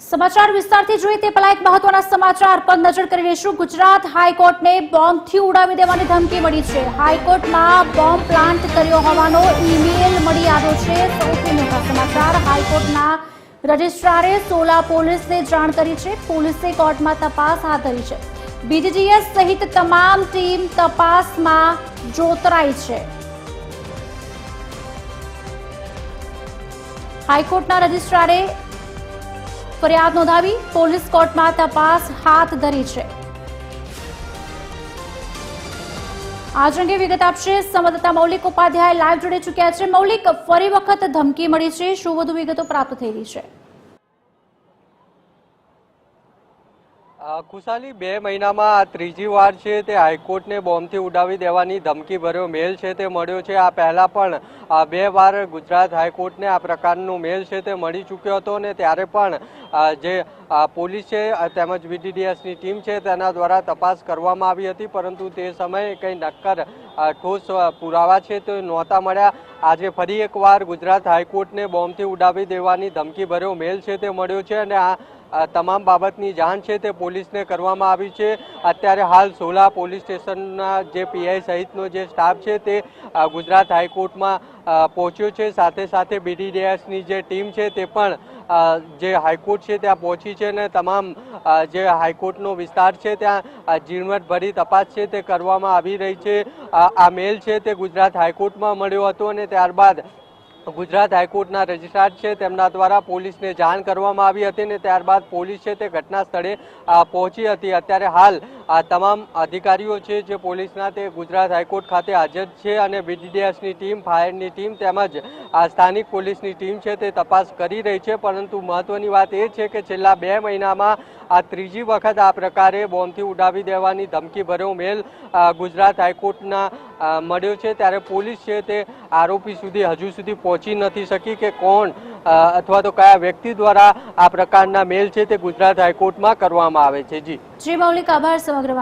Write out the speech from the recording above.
સમાચાર વિસ્તારથી જોઈએ તે પહેલા એક મહત્વના સમાચાર પર નજર કરી રહીશું ગુજરાત હાઈકોર્ટને બોમ્બથી ઉડાવી દેવાની ધમકી મળી છે. હાઈકોર્ટમાં બોમ્બ પ્લાન્ટ કર્યો હોવાનો ઈમેલ મળી આવ્યો છે. સૌથી મોટા સમાચાર, હાઈકોર્ટના રજિસ્ટ્રારે સોલા પોલીસને જાણ કરી છે. પોલીસે કોર્ટમાં તપાસ હાથ ધરી છે. બીજીજીએસ સહિત તમામ ટીમ તપાસમાં જોતરાઈ છે. હાઈકોર્ટના રજિસ્ટ્રારે ફરિયાદ નોંધાવી પોલીસ કોર્ટમાં તપાસ હાથ ધરી છે. આજ અંગે વિગત આપશે સંવાદદાતા મૌલિક ઉપાધ્યાય લાઈવ જોડે ચૂક્યા છે. મૌલિક, ફરી વખત ધમકી મળી છે. શું વધુ વિગતો પ્રાપ્ત થઈ રહી છે? ખુશાલી બે મહિનામાં આ ત્રીજી વાર છે તે હાઈકોર્ટને બોમ્બથી ઉડાવી દેવાની ધમકી ભર્યો મેલ છે તે મળ્યો છે. આ પહેલાં પણ બે વાર ગુજરાત હાઈકોર્ટને આ પ્રકારનું મેલ છે તે મળી ચૂક્યો હતો ને ત્યારે પણ જે પોલીસ છે તેમજ બીડીડીએસની ટીમ છે તેના દ્વારા તપાસ કરવામાં આવી હતી. પરંતુ તે સમયે કંઈ નક્કર ઠોસ પુરાવા છે તે નહોતા મળ્યા. આજે ફરી એકવાર ગુજરાત હાઈકોર્ટને બોમ્બથી ઉડાવી દેવાની ધમકી ભર્યો મેલ છે તે મળ્યો છે અને આ તમામ બાબતની જાણ છે તે પોલીસને કરવામાં આવી છે. અત્યારે હાલ સોલા પોલીસ સ્ટેશનના જે પીઆઈ સહિતનો જે સ્ટાફ છે તે ગુજરાત હાઈકોર્ટમાં પહોંચ્યો છે. સાથે સાથે બીડીડીએસની જે ટીમ છે તે પણ જે હાઈકોર્ટ છે ત્યાં પહોંચી છે અને તમામ જે હાઈકોર્ટનો વિસ્તાર છે ત્યાં ઝીણવટભરી તપાસ છે તે કરવામાં આવી રહી છે. આ મેલ છે તે ગુજરાત હાઈકોર્ટમાં મળ્યો હતો અને ત્યારબાદ ગુજરાત હાઈકોર્ટના રજિસ્ટ્રાર છે. તેમના દ્વારા પોલીસને જાણ કરવામાં આવી હતી ને ત્યારબાદ પોલીસ છે તે ઘટના સ્થળે પહોંચી હતી. અત્યારે હાલ આ તમામ અધિકારીઓ છે જે પોલીસના તે ગુજરાત હાઈકોર્ટ ખાતે હાજર છે અને બીડીડીએસની ટીમ, ફાયરની ટીમ તેમજ આ સ્થાનિક પોલીસની ટીમ છે તે તપાસ કરી રહી છે. પરંતુ મહત્વની વાત એ છે કે છેલ્લા બે મહિનામાં આ ત્રીજી વખત આ પ્રકારે બોમ્બથી ઉડાવી દેવાની ધમકી ભર્યો મેલ ગુજરાત હાઈકોર્ટના મળ્યો છે ત્યારે પોલીસ છે તે આરોપી સુધી હજુ સુધી પહોંચી નથી શકી કે કોણ અથવા તો કયા વ્યક્તિ દ્વારા આ પ્રકારના મેલ છે તે ગુજરાત હાઈકોર્ટમાં કરવામાં આવે છે. જી. જી, મૌલિક આભાર, સમગ્ર